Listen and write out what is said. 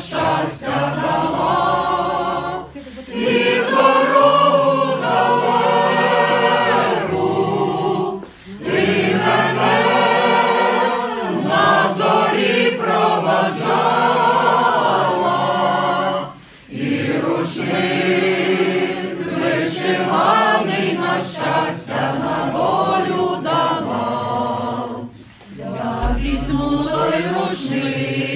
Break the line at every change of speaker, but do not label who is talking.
щастя дала, і дорогу далеку, ти мене на зорі проважала, і рушник вишиваний на щастя на долю давав. Я візьму той рушник,